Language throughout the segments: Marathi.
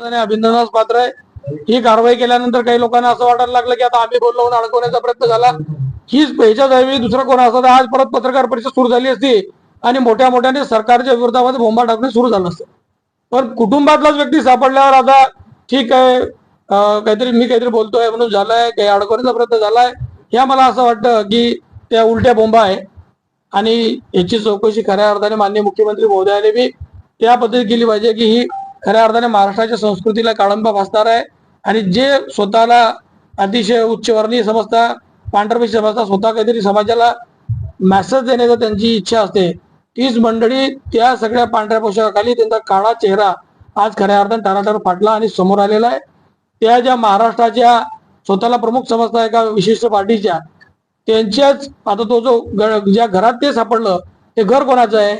आणि अभिनंदनास पात्र आहे. ही कारवाई केल्यानंतर काही लोकांना असं वाटायला लागलं की आता आम्ही बोललो म्हणून अडकवण्याचा प्रयत्न झाला. हीच ह्याच्याच दुसरा कोण असता आज परत पत्रकार परिषद सुरू झाली असती आणि मोठ्या मोठ्याने सरकारच्या विरोधामध्ये बोंबा टाकणे सुरू झालं असतं. पण कुटुंबातलाच व्यक्ती सापडल्यावर आता ठीक आहे काहीतरी मी काहीतरी बोलतोय म्हणून झालाय काही अडकवण्याचा प्रयत्न झालाय. या मला असं वाटतं की त्या उलट्या बोंबा आहे. आणि याची चौकशी खऱ्या अर्थाने माननीय मुख्यमंत्री महोदयाने बी त्या पद्धतीत केली पाहिजे की ही खऱ्या अर्थाने महाराष्ट्राच्या संस्कृतीला काळंबा फासणार आहे. आणि जे स्वतःला अतिशय उच्चवर्णीय समजता पांढरपेशी समजता स्वतः काहीतरी समाजाला मॅसेज देण्याची त्यांची इच्छा असते. तीच मंडळी त्या सगळ्या पांढऱ्या पोशाखाखाली त्यांचा काळा चेहरा आज खऱ्या अर्थाने टाराटार फाटला आणि समोर आलेला आहे. त्या ज्या महाराष्ट्राच्या स्वतःला प्रमुख समजता एका विशिष्ट पार्टीच्या त्यांच्याच आता तो जो ग- ज्या घरात ते सापडलं ते घर कोणाचं आहे?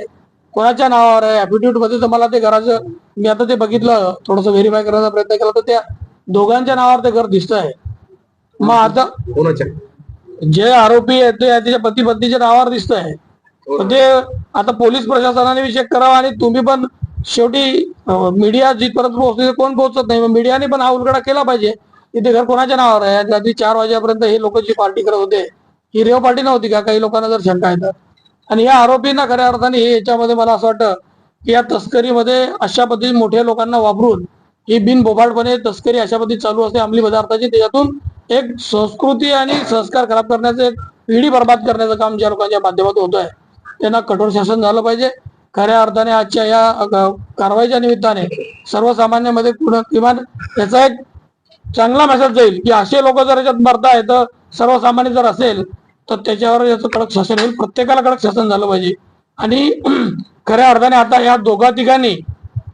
कोणाच्या नावावर आहे? ऍफिडेव्हिटमध्ये तर मला ते घराचं मी आता ते बघितलं थोडस व्हेरीफाय करण्याचा प्रयत्न केला तर त्या दोघांच्या नावावर ते घर दिसत आहे. मग आता कोणाच्या? जे आरोपी आहेत ते त्याच्या पती पत्नीच्या नावावर दिसत आहे. पण ते आता पोलीस प्रशासनाने चेक करावं आणि तुम्ही पण शेवटी मीडिया जिथपर्यंत पोहोचते कोण पोहोचत नाही. मीडियाने पण हा उलगडा केला पाहिजे. की ते घर कोणाच्या नावावर आहे? रात्री चार वाजेपर्यंत हे लोक जी पार्टी करत होते ही रेव पार्टी नव्हती का? काही लोकांना जर शंका येतात आणि या आरोपींना खऱ्या अर्थाने हे याच्यामध्ये मला असं वाटतं की या तस्करीमध्ये अशा पद्धतीने मोठ्या लोकांना वापरून ही बिनबोभाटपणे तस्करी अशा पद्धती चालू असते अंमली पदार्थाची. त्याच्यातून एक संस्कृती आणि संस्कार खराब करण्याचं एक पिढी बर्बाद करण्याचं काम ज्या लोकांच्या माध्यमातून होत आहे त्यांना कठोर शासन झालं पाहिजे. खऱ्या अर्थाने आजच्या या कारवाईच्या निमित्ताने सर्वसामान्यांमध्ये किमान याचा एक चांगला मेसेज जाईल की असे लोक जर याच्यात मरताय तर सर्वसामान्य जर असेल तर त्याच्यावर याचं कडक शासन होईल. प्रत्येकाला कडक शासन झालं पाहिजे. आणि खऱ्या अर्थाने आता या दोघा तिघांनी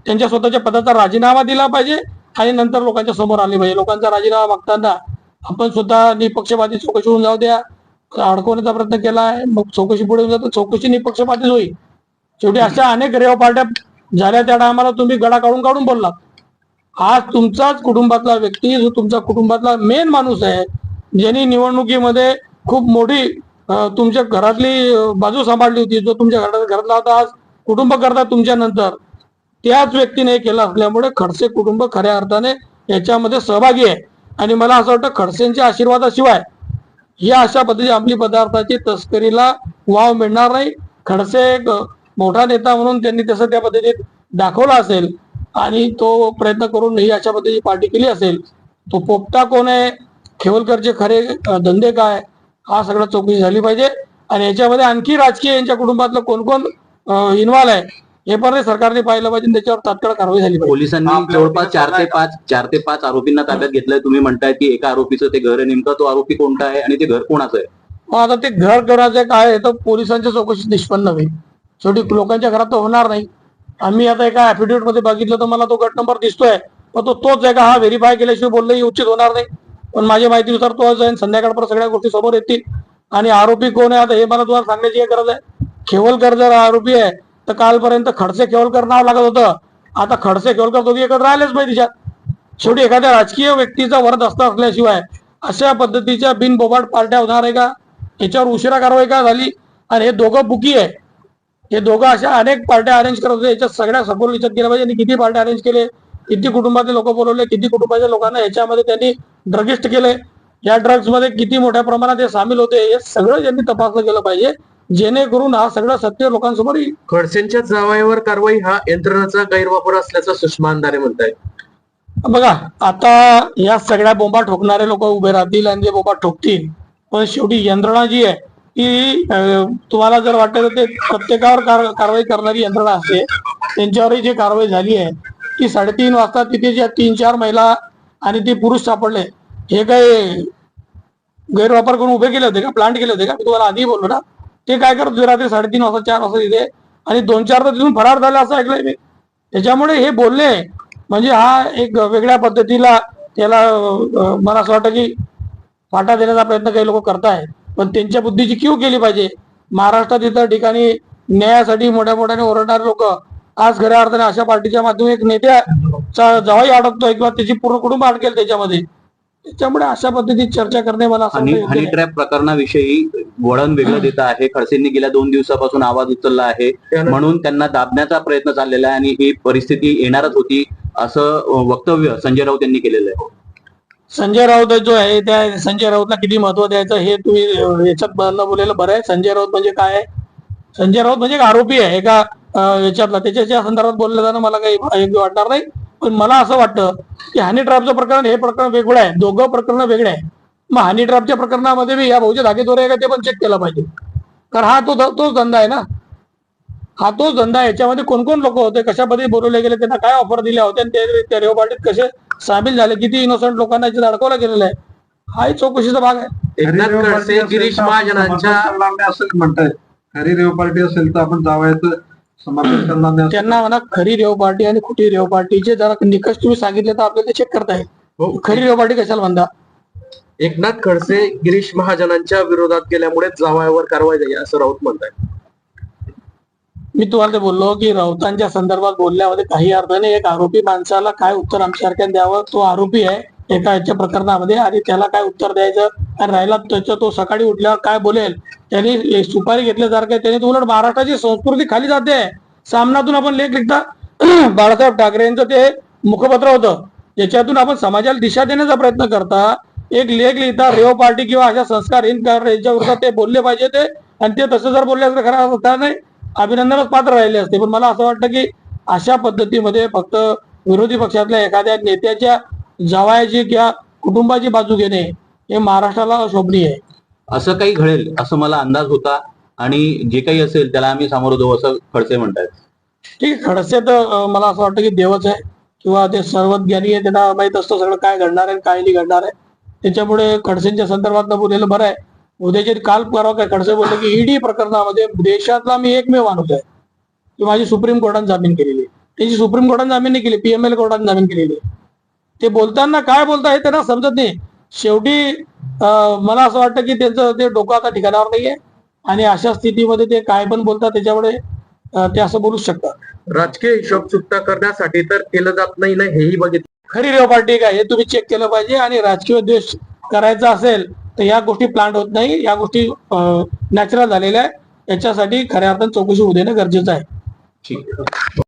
त्यांच्या स्वतःच्या पदाचा राजीनामा दिला पाहिजे आणि नंतर लोकांच्या समोर आले पाहिजे. लोकांचा राजीनामा मागताना आपण स्वतः निपक्षपाती चौकशी होऊन जाऊ द्या. अडकवण्याचा प्रयत्न केला आहे मग चौकशी पुढे होऊन जातं. चौकशी निपक्षपातीच होईल. शेवटी अशा अनेक रेव पार्ट्या झाल्या त्या टायमाला तुम्ही गडा काढून काढून बोललात. आज तुमचाच कुटुंबातला व्यक्ती जो तुमचा कुटुंबातला मेन माणूस आहे ज्यांनी निवडणुकीमध्ये खूप मोठी तुमच्या घरातली बाजू सांभाळली होती जो तुमच्या घरात घरातला होता आज कुटुंब करता तुमच्या नंतर त्याच व्यक्तीने केलं असल्यामुळे खडसे कुटुंब खऱ्या अर्थाने याच्यामध्ये सहभागी आहे. आणि मला असं वाटतं खडसेंच्या आशीर्वादाशिवाय या अशा पद्धती अंमली पदार्थाची तस्करीला वाव मिळणार नाही. खडसे एक मोठा नेता म्हणून त्यांनी तसं त्या पद्धतीत दाखवला असेल आणि तो प्रयत्न करून ही अशा पद्धतीची पार्टी केली असेल. तो पोपटा कोण आहे? खेवलकरचे खरे धंदे काय? हा सगळं चौकशी झाली पाहिजे. आणि याच्यामध्ये आणखी राजकीय यांच्या कुटुंबातलं कोण कोण इन्व्हॉल्व आहे हे पण सरकारने पाहिलं पाहिजे त्याच्यावर तात्काळ कारवाई झाली पाहिजे. पोलिसांनी जवळपास चार ते पाच चार ते पाच आरोपींना ताब्यात घेतलंय. तुम्ही म्हणताय की एका आरोपीचं ते घर आहे. नेमकं तो आरोपी कोणता आहे आणि ते घर कोणाचं आहे? मग आता ते घर करायचं काय आहे. तर पोलिसांच्या चौकशीत निष्पन्न होईल. शेवटी लोकांच्या घरात तर होणार नाही. आम्ही आता एका ऍफिडेव्हिटमध्ये बघितलं तर मला तो गट नंबर दिसतोय. पण तो तोच आहे का? हा व्हेरीफाय केल्याशिवाय बोलणंही उचित होणार नाही. पण माझ्या माहितीनुसार तोच आहे संध्याकाळपर्यंत सगळ्या गोष्टी समोर येतील. आणि आरोपी कोण आहे आता हे मला तुम्हाला सांगण्याची काय गरज आहे. खेवलकर जर आरोपी आहे तर कालपर्यंत खडसे खेवलकर नाव लागत होतं. आता खडसे खेवलकर दोघी एकत्र राहिलेच पाहिजे तिच्यात शेवटी एखाद्या राजकीय व्यक्तीचा वरद असता असल्याशिवाय अशा पद्धतीच्या बिनबोबाट पार्ट्या होणार आहे का? याच्यावर उशिरा कारवाई का झाली? आणि हे दोघं बुकी आहे. हे दोघं अशा अनेक पार्ट्या अरेंज करत होते. याच्यात सगळ्या सखोल विचार केला पाहिजे. आणि किती पार्ट्या अरेंज केले? किती कुटुंबातले लोक बोलवले? किती कुटुंबाच्या लोकांना याच्यामध्ये त्यांनी ड्रगिस्ट केले या ड्रग्जमध्ये किती मोठ्या प्रमाणात हे सामील होते हे सगळं त्यांनी तपासलं गेलं पाहिजे. जेणेकरून हा सगळं सत्य लोकांसमोर येईल खडसेंच्या जावयावर कारवाई हा यंत्रणाचा गैरवापर असल्याचं सुषमा अंधारे म्हणताय बघा आता या सगळ्या बोंबा ठोकणारे लोक उभे राहतील आणि जे बोंबा ठोकतील पण शेवटी यंत्रणा जी आहे ती तुम्हाला जर वाटतं ते प्रत्येकावर कार- कारवाई करणारी यंत्रणा असते. त्यांच्यावरही जी कारवाई झाली आहे ती साडेतीन वाजता तिथे ज्या तीन चार महिला आणि ते पुरुष सापडले. हे काही गैरवापर करून उभे केले होते का? प्लांट केले होते का? मी तुम्हाला आधी बोललो ना. ते काय करत होते? रात्री साडेतीन वाजता चार वाजता तिथे आणि दोन चार तर तिथून फरार झाले असं ऐकलंय मी. त्याच्यामुळे हे बोलले म्हणजे हा एक वेगळ्या पद्धतीला त्याला मला असं वाटतं की फाटा देण्याचा प्रयत्न काही लोक करताय पण त्यांच्या बुद्धीची क्यू केली पाहिजे. महाराष्ट्रात इतर ठिकाणी न्यायासाठी मोठ्या मोठ्याने ओरडणारे लोक आज खऱ्या अर्थाने अशा पार्टीच्या माध्यमातून एक नेत्या जवाई अडकतोय किंवा त्याची पूर्ण कुटुंब अडकेल त्याच्यामध्ये. त्याच्यामुळे अशा पद्धतीत चर्चा करणे मला असं हनी. ट्रॅप प्रकरणाविषयी वळण वेगळं देत आहे. खडसेंनी गेल्या दोन दिवसापासून आवाज उचलला आहे. म्हणून त्यांना दाबण्याचा प्रयत्न चाललेला आहे आणि ही परिस्थिती येणारच होती असं वक्तव्य संजय राऊत यांनी केलेलं आहे. संजय राऊत जो आहे त्या संजय राऊतला किती महत्त्व द्यायचं हे तुम्ही अं, याच्यात बोललेलं बरं आहे. संजय राऊत म्हणजे काय आहे? संजय राऊत म्हणजे एक आरोपी आहे. एका याच्यातला त्याच्या संदर्भात बोललं जाणं मला काही वाटणार नाही. पण मला असं वाटतं की हनी ट्रॅपचं प्रकरण हे प्रकरण वेगळं आहे. दोघं प्रकरण वेगळे आहे मग हनी ट्रॅपच्या प्रकरणामध्ये बी या भाऊचे धागेदोरे आहे का ते पण चेक केलं पाहिजे. कारण हा तो तोच धंदा आहे ना. हा तोच धंदा आहे. याच्यामध्ये कोण कोण लोक होते? कशा पद्धती बोलवले गेले? त्यांना काय ऑफर दिल्या होत्या? आणि ते त्या रेव पार्टीत कसे सामील झाले? किती इनोसंट लोकांना याच्यात अडकवलं गेलेलं आहे. हाही चौकशीचा भाग आहे. एकनाथ खडसे गिरीश महाजनांच्या असं म्हणताय. खरी रेव पार्टी असेल तर आपण जावयाचं त्यांना म्हणा खरी रेव पार्टी आणि खोटी रेव पार्टीचे जरा निकष तुम्ही सांगितले तर आपल्याला चेक करता येईल. हो, खरी रेव पार्टी कशाला म्हणता? एकनाथ खडसे गिरीश महाजनांच्या विरोधात गेल्यामुळे जावयावर कारवाई झाली असं राऊत म्हणताय मी तुम्हाला ते बोललो की राऊतांच्या संदर्भात बोलण्यामध्ये काही अर्थ नाही. एक आरोपी माणसाला काय उत्तर आमच्यासारख्या द्यावं तो आरोपी आहे एका याच्या प्रकरणामध्ये आणि त्याला काय उत्तर द्यायचं आणि राहिला त्याच्या तो सकाळी उठल्यावर काय बोलेल? त्यांनी सुपारी घेतल्यासारखं त्याने तो उलट महाराष्ट्राची संस्कृती खाली जाते. सामनातून आपण लेख लिखता. बाळासाहेब ठाकरे यांचं ते मुखपत्र होतं. याच्यातून आपण समाजाला दिशा देण्याचा प्रयत्न करता. एक लेख लिहिता रेव पार्टी किंवा अशा संस्कारहीन कार- ते बोलले पाहिजे ते आणि ते तसं जर बोलले असं खरं असता नाही. अभिनंदनच पात्र राहिले असते. पण मला असं वाटतं की अशा पद्धतीमध्ये फक्त विरोधी पक्षातल्या एखाद्या नेत्याच्या जवायाची किंवा कुटुंबाची बाजू घेणे हे महाराष्ट्राला अशोभनीय आहे. असं काही घडेल असं मला अंदाज होता. आणि जे काही असेल त्याला आम्ही सामोरं जाऊ असं खडसे म्हणतात ठीक आहे खडसे तर मला असं वाटतं की देवच आहे. किंवा ते सर्वज्ञानी आहे त्यांना माहीत असतं सगळं काय घडणार आहे काय नाही घडणार आहे. त्याच्यामुळे खडसेंच्या संदर्भात बोललेलं बरं आहे. उद्याचे काल परवा काय खडसे बोलले की ईडी प्रकरणामध्ये देशातला मी एकमेव माणूस आहे की माझी सुप्रीम कोर्टाने जामीन केलेली आहे. त्यांची सुप्रीम कोर्टाने जामीन नाही केली पीएमएल कोर्टाने जामीन केलेली आहे. ते बोलताना काय बोलता हे त्यांना समजत नाही. शेवटी मला असं वाटतं की त्यांचं ते डोकं आता ठिकाणावर नाहीये. आणि अशा स्थितीमध्ये ते काय पण बोलतात त्याच्यामुळे ते असं बोलूच शकतात. राजकीय हिशोब चुकता करण्यासाठी तर केलं जात नाही ना हेही बघितलं. खरी रेव पार्टी काय हे तुम्ही चेक केलं पाहिजे. आणि राजकीय द्वेष करायचा असेल तर या गोष्टी प्लांट होत नाही. या गोष्टी नॅचरल झालेल्या आहे याच्यासाठी खऱ्या अर्थाने चौकशी होऊ देणं गरजेचं आहे. ठीक. आहे